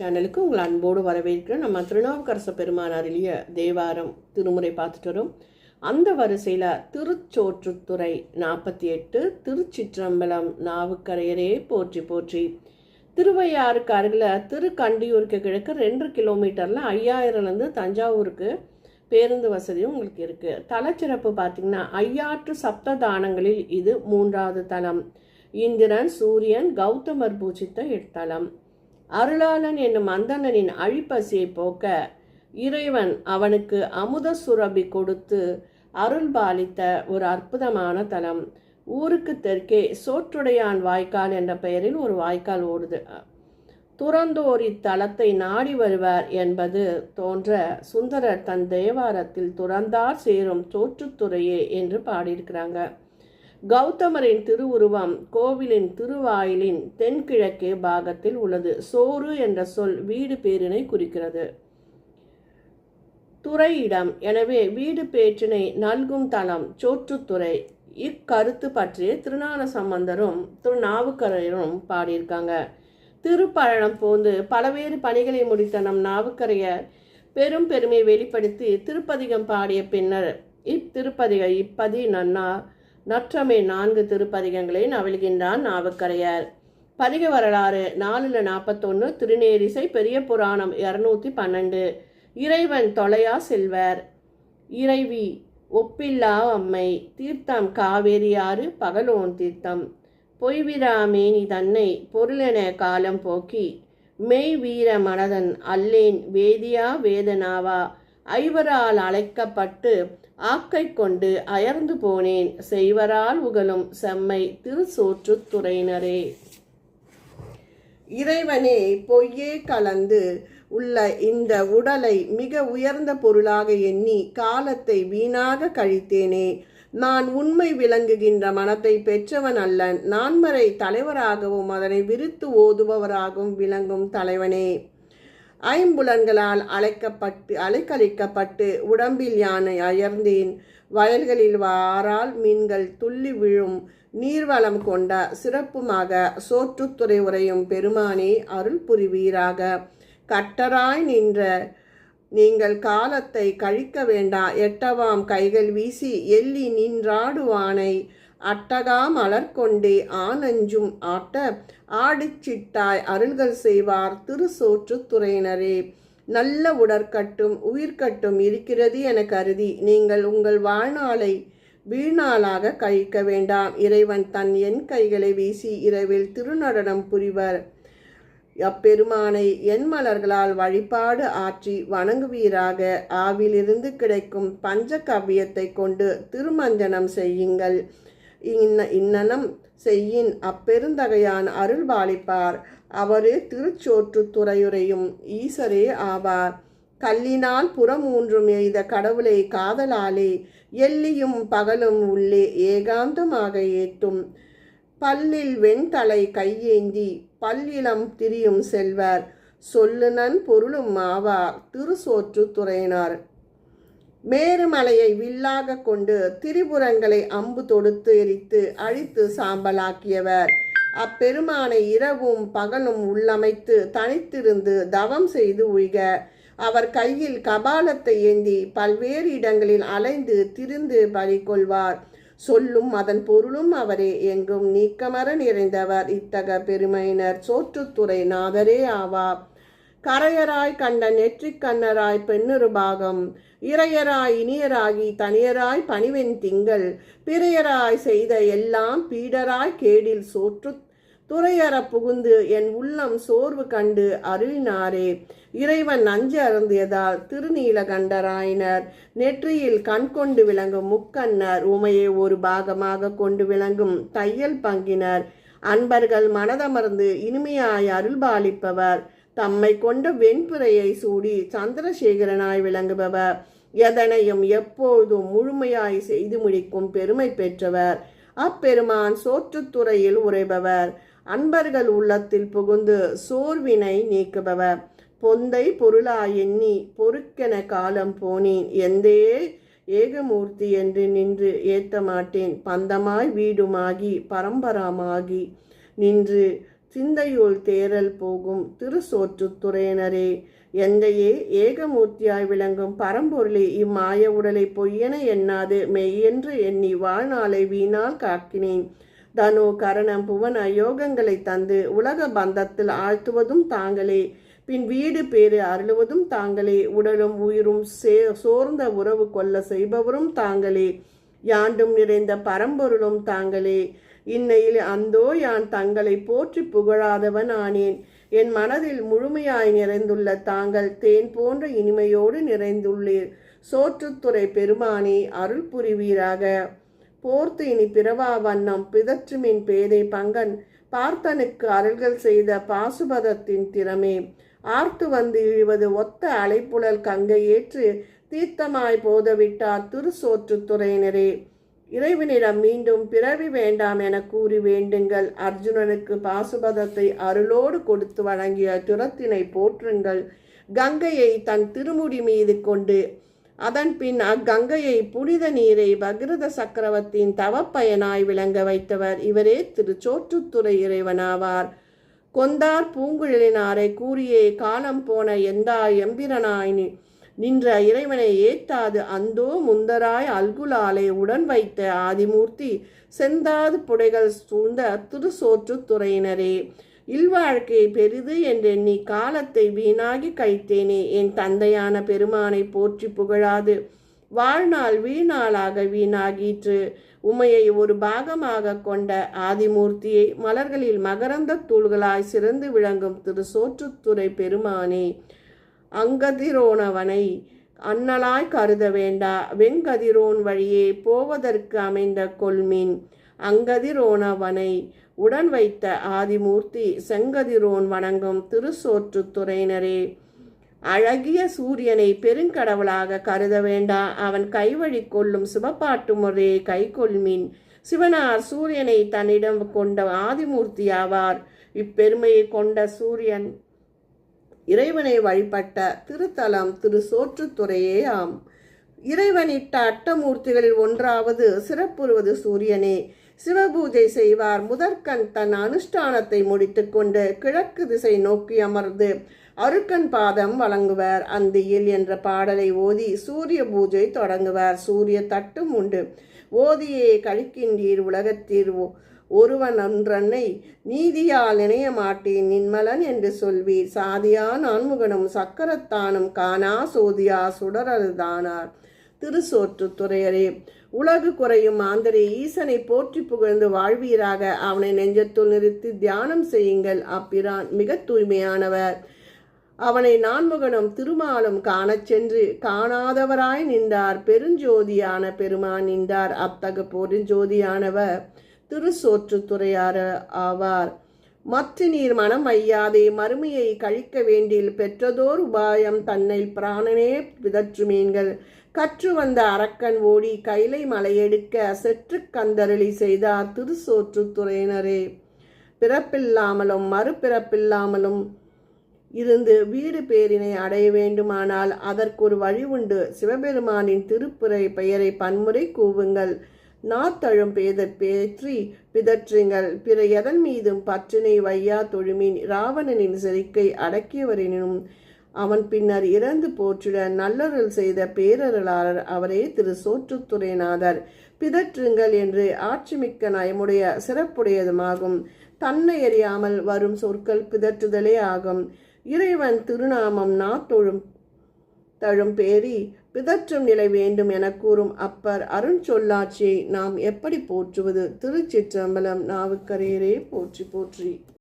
சேனலுக்கு உங்கள் அன்போடு வரவேற்கிறேன். நம்ம திருநாவுக்கரச பெருமான் அருளிய தேவாரம் திருமுறை பார்த்துட்டு வரோம். அந்த வரிசையில் திருச்சோற்றுத்துறை நாற்பத்தி எட்டு திருச்சிற்றம்பலம் நாவுக்கரையரே போற்றி போற்றி. திருவையாறுக்கு அருகில் திருக்கண்டியூருக்கு கிழக்கு ரெண்டு கிலோமீட்டரில் ஐயாயிரம்லேருந்து தஞ்சாவூருக்கு பேருந்து வசதியும் உங்களுக்கு இருக்குது தலச்சிறப்பு பார்த்தீங்கன்னா ஐயாற்று சப்த தானங்களில் இது மூன்றாவது தலம். இந்திரன் சூரியன் கௌதமர் பூஜித்த இத்தலம். அருளாளன் என்னும் அந்தணனின் அழிப்பசியை போக்க இறைவன் அவனுக்கு அமுத சுரபி கொடுத்து அருள் பாலித்த ஒரு அற்புதமான தலம். ஊருக்கு தெற்கே சோற்றுடையான் வாய்க்கால் என்ற பெயரில் ஒரு வாய்க்கால் ஓடுது. துறந்தோர் இத்தலத்தை நாடி வருவார் என்பது தோன்ற சுந்தரர் தன் தேவாரத்தில் துறந்தார் சேரும் சோற்றுத்துறையே என்று பாடியிருக்கிறாங்க. கௌதமரின் திருவுருவம் கோவிலின் திருவாயிலின் தென்கிழக்கே பாகத்தில் உள்ளது. சோறு என்ற சொல் வீடு பேரினை குறிக்கிறது. துறையிடம். எனவே வீடு பேற்றினை நல்கும் தலம் சோற்றுத்துறை இக்கருத்து பற்றி திருஞான சம்பந்தரும் திருநாவுக்கரையரும் பாடியிருக்காங்க. திருப்பழனம் போந்து பலவேறு பணிகளை முடித்த நம் நாவுக்கரையர் பெரும் பெருமை வெளிப்படுத்தி திருப்பதிகம் பாடிய பின்னர் இத்திருப்பதிக இப்பதி நன்னா நற்றமை நான்கு திருப்பதிகங்களை நவிழ்கின்றான் நாவுக்கரையர். பதிக வரலாறு நாலுல நாற்பத்தொன்று திருநேரிசை பெரிய புராணம் இரநூத்தி பன்னெண்டு. இறைவன் தொலையா செல்வர். இறைவி ஒப்பில்லா அம்மை தீர்த்தம் காவேரியாறு பகலோன் தீர்த்தம். பொய்விராமேனி தன்னை பொருளென காலம் போக்கி மெய் வீர மனதன் அல்லேன் வேதியா வேதனாவா ஐவரால் அழைக்கப்பட்டு ஆக்கை கொண்டு அயர்ந்து போனேன். செய்வரால் உகழும் செம்மை திருச்சோற்றுத்துறையினரே இறைவனே பொய்யே கலந்து உள்ள இந்த உடலை மிக உயர்ந்த பொருளாக எண்ணி காலத்தை வீணாக கழித்தேனே. நான் உண்மை விளங்குகின்ற மனத்தை பெற்றவன் அல்லன் நான்மறை தலைவராகவும் அதனை விரித்து ஓதுபவராகவும் விளங்கும் தலைவனே. ஐம்புலன்களால் அழைக்கப்பட்டு அலைக்கழிக்கப்பட்டு உடம்பில் யானை அயர்ந்தேன். வயல்களில் வாரால் மீன்கள் துள்ளி விழும் நீர்வளம் கொண்ட சிறப்புமாக சோற்றுத்துறை உரையும் பெருமானே அருள் புரிவீராக. கட்டராய் நின்ற நீங்கள் காலத்தை கழிக்க வேண்டா. எட்டவாம் கைகள் வீசி எள்ளி நின்றாடுவானை. அட்டகா மலர் கொண்டே ஆனஞ்சும் ஆட்ட ஆடிச்சிட்டாய் அருள்கள் செய்வார் திருசோற்று துறையினரே. நல்ல உடற்கட்டும் உயிர்கட்டும் இருக்கிறது என கருதி நீங்கள் உங்கள் வாழ்நாளை வீணாளாக கழிக்க வேண்டாம். இறைவன் தன் என் கைகளை வீசி இரவில் திருநடனம் புரிவர். அப்பெருமானை என் மலர்களால் வழிபாடு ஆற்றி வணங்குவீராக. ஆவிலிருந்து கிடைக்கும் பஞ்ச கவ்யத்தை கொண்டு திருமஞ்சனம் செய்யுங்கள். இன்ன இன்னனம் செய்யின் அப்பெருந்தகையான் அருள் பாலிப்பார் அவரே திருச்சோற்று துறையுறையும் ஈசரே ஆவார். கல்லினால் புறமூன்றும் எய்த கடவுளை காதலாலே எல்லியும் பகலும் உள்ளே ஏகாந்தமாக ஏற்றும். பல்லில் வெண்தலை கையேந்தி பல்லிலம் திரியும் செல்வர். சொல்லுனன் பொருளும் ஆவார். திருசோற்று துறையினார். மேருமலையை வில்லாக கொண்டு திரிபுரங்களை அம்பு தொடுத்து எரித்து அழித்து சாம்பலாக்கியவர். அப்பெருமானை இரவும் பகலும் உள்ளமைத்து தனித்திருந்து தவம் செய்து உய்க. அவர் கையில் கபாலத்தை ஏந்தி பல்வேறு இடங்களில் அலைந்து திரிந்து பலி கொள்வார் சொல்லும் அதன் பொருளும் அவரே. எங்கும் நீக்கமர நிறைந்தவர் இத்தக பெருமையினர். சோற்றுத்துறை நாதரே ஆவார். கரையராய் கண்ட நெற்றிக் கண்ணராய் பெண்ணுரு பாகம். இறையராய் இனியராகி தனியராய் பணிவென் திங்கள். பிறையராய் செய்த எல்லாம் பீடராய் கேடில் சோற்று துறையற புகுந்து என் உள்ளம் சோர்வு கண்டு அருளினாரே. இறைவன் நஞ்சு அருந்தியதால் திருநீலகண்டராயினர் நெற்றியில் கண் கொண்டு விளங்கும் முக்கண்ணர் உமையை ஒரு பாகமாக கொண்டு விளங்கும் தையல் பங்கினர். அன்பர்கள் மனதமர்ந்து இனிமையாய் அருள்பாலிப்பவர். தம்மை கொண்ட வெண்புறையை சூடி சந்திரசேகரனாய் விளங்குபவர். எதனையும் எப்போதும் முழுமையாய் செய்து முடிக்கும் பெருமை பெற்றவர். அப்பெருமான் சோற்றுத்துறையில் உரைபவர் அன்பர்கள் உள்ளத்தில் புகுந்து சோர்வினை நீக்குபவர். பொந்தை பொருளா எண்ணி பொறுக்கென காலம் போனேன். எந்தே ஏகமூர்த்தி என்று நின்று ஏத்த மாட்டேன் பந்தமாய் வீடுமாகி பரம்பராமாகி நின்று சிந்தையுள் தேரல் போகும் திருசோற்றுத்துறையினரே எந்தையே ஏகமூர்த்தியாய் விளங்கும் பரம்பொருளே இம்மாய உடலை பொய்யென எண்ணாது மெய்யென்று எண்ணி வாழ்நாளை வீணால் காக்கினேன். தனு கரணம் புவன யோகங்களை தந்து உலக பந்தத்தில் ஆழ்த்துவதும் தாங்களே பின் வீடு பேறு அருளுவதும் தாங்களே உடலும் உயிரும் சே சோர்ந்த உறவு கொள்ள செய்பவரும் தாங்களே. யாண்டும் நிறைந்த பரம்பொருளும் தாங்களே. இன்னையில் அந்தோ யான் தங்களை போற்றி புகழாதவன் ஆனேன். என் மனதில் முழுமையாய் நிறைந்துள்ள தாங்கள் தேன் போன்ற இனிமையோடு நிறைந்துள்ளீர். சோற்றுத்துறை பெருமானே அருள் புரிவீராக. போர்த்து இனி பிறவா வண்ணம் பிதற்றுமின் பேதை பங்கன். பார்த்தனுக்கு அருள்கள் செய்த பாசுபதத்தின் திறமே. ஆர்த்து வந்து இழுவது ஒத்த அலைப்புழல் கங்கை ஏற்று தீர்த்தமாய் போதவிட்டார் திருசோற்றுத்துறையினரே. இறைவனிடம் மீண்டும் பிறவி வேண்டாம் என கூறி வேண்டுங்கள். அர்ஜுனனுக்கு பாசுபதத்தை அருளோடு கொடுத்து வழங்கிய துரத்தினை போற்றுங்கள். கங்கையை தன் திருமுடி மீது கொண்டு அதன் பின் அக்கங்கையை புனித நீரை பகிரத சக்கரவர்த்தியின் தவப்பயனாய் விளங்க வைத்தவர் இவரே திருச்சோற்றுத்துறை இறைவனாவார். கொந்தார் பூங்குழலினாரை கூறியே காலம் போன எந்தா எம்பிரனாய்னி நின்ற இறைவனை ஏத்தாது அந்தோ முந்தராய் அல்குலாலை உடன் வைத்த ஆதிமூர்த்தி செந்தாது புடைகள் சூழ்ந்த திருசோற்றுத்துறையினரே இல்வாழ்க்கை பெரிது என்றெண்ணி காலத்தை வீணாகி கழித்தேனே. என் தந்தையான பெருமானை போற்றி புகழாது. வாழ்நாள் வீணாளாக வீணாகிற்று. உமையை ஒரு பாகமாக கொண்ட ஆதிமூர்த்தியை மலர்களில் மகரந்த தூள்களாய் சிறந்து விளங்கும் திரு சோற்றுத்துறை பெருமானே. அங்கதிரோனவனை அண்ணலாய் கருத வேண்டா. வெங்கதிரோன் வழியே போவதற்கு அமைந்த கொள்மின் அங்கதிரோனவனை உடன் வைத்த ஆதிமூர்த்தி செங்கதிரோன் வணங்கும் திருசோற்றுத்துறையினரே அழகிய சூரியனை பெருங்கடவுளாக கருத வேண்டா. அவன் கைவழி கொள்ளும் சிவப்பாட்டு முறையை கைகொள்மின். சிவனார் சூரியனை தன்னிடம் கொண்ட ஆதிமூர்த்தியாவார். இப்பெருமையை கொண்ட சூரியன் இறைவனை வழிபட்ட திருத்தலம் திரு சோற்றுத்துறையே ஆம். இறைவனிட்ட அட்டமூர்த்திகளில் ஒன்றாவது சிறப்புறுவது சூரியனே. சிவபூஜை செய்வார் முதற்கண் தன் அனுஷ்டானத்தை முடித்துக்கொண்டு கிழக்கு திசை நோக்கி அமர்ந்து அருக்கன் பாதம் வழங்குவர். அந்தியில் என்ற பாடலை ஓதி சூரிய பூஜை தொடங்குவார். சூரிய தட்டும் உண்டு. ஓதியே கழிக்கின்றீர் உலகத்தீர். ஒருவன் அன்றன்னை நீதியால் நினைய மாட்டேன் நின்மலன் என்று சொல்வீர். சாதியா நான்முகனும் சக்கரத்தானும் காணா சோதியா சுடரல்தானார் திருசோற்று துறையரே உலகு குறையும் மாந்தரே ஈசனை போற்றி புகழ்ந்து வாழ்வீராக. அவனை நெஞ்சத்துள் நிறுத்தி தியானம் செய்யுங்கள் அப்பிரான் மிக தூய்மையானவர். அவனை நான்முகனும் திருமாலும் காணச் சென்று காணாதவராய் நின்றார். பெருஞ்சோதியான பெருமான் நின்றார். அத்தகு பெருஞ்சோதியானவர். திருச்சோற்றுத்துறையார் ஆவார். மற்ற நீர் மனம் ஐயாதே மறுமையை கழிக்க வேண்டியில் பெற்றதோர் உபாயம் தன்னை பிராணனே விதற்றுமீன்கள் கற்று வந்த அரக்கன் ஓடி கைலை மலையெடுக்க செற்று கந்தரளி செய்தார் திருச்சோற்றுத்துறையினரே பிறப்பில்லாமலும் மறுபிறப்பில்லாமலும் இருந்து வீடு பேரினை அடைய வேண்டுமானால் அதற்கு ஒரு வழி உண்டு. சிவபெருமானின் திருப்புரை பெயரை பன்முறை கூவுங்கள். நாத்தழும் பேதற் பேற்றி பிதற்றுங்கள். பிற எதன் மீதும் பற்றினை வையா தொழுமின். இராவணனின் செறிக்கை அடக்கியவரெனினும் அவன் பின்னர் இறந்து போற்றிட நல்லருள் செய்த பேரருளாளர் அவரே திரு சோற்றுத்துறைநாதர். பிதற்றுங்கள் என்று ஆட்சிமிக்க நயமுடைய சிறப்புடையதுமாகும். தன்னை அறியாமல் வரும் சொற்கள் பிதற்றுதலே ஆகும். இறைவன் திருநாமம் நாத்தொழும் தழும் பேரி பிதற்றும் நிலை வேண்டும் என கூறும் அப்பர் அருண் சொல்லாட்சியை நாம் எப்படி போற்றுவது? திருச்சிற்றம்பலம் நாவுக்கரையரே போற்றி போற்றி.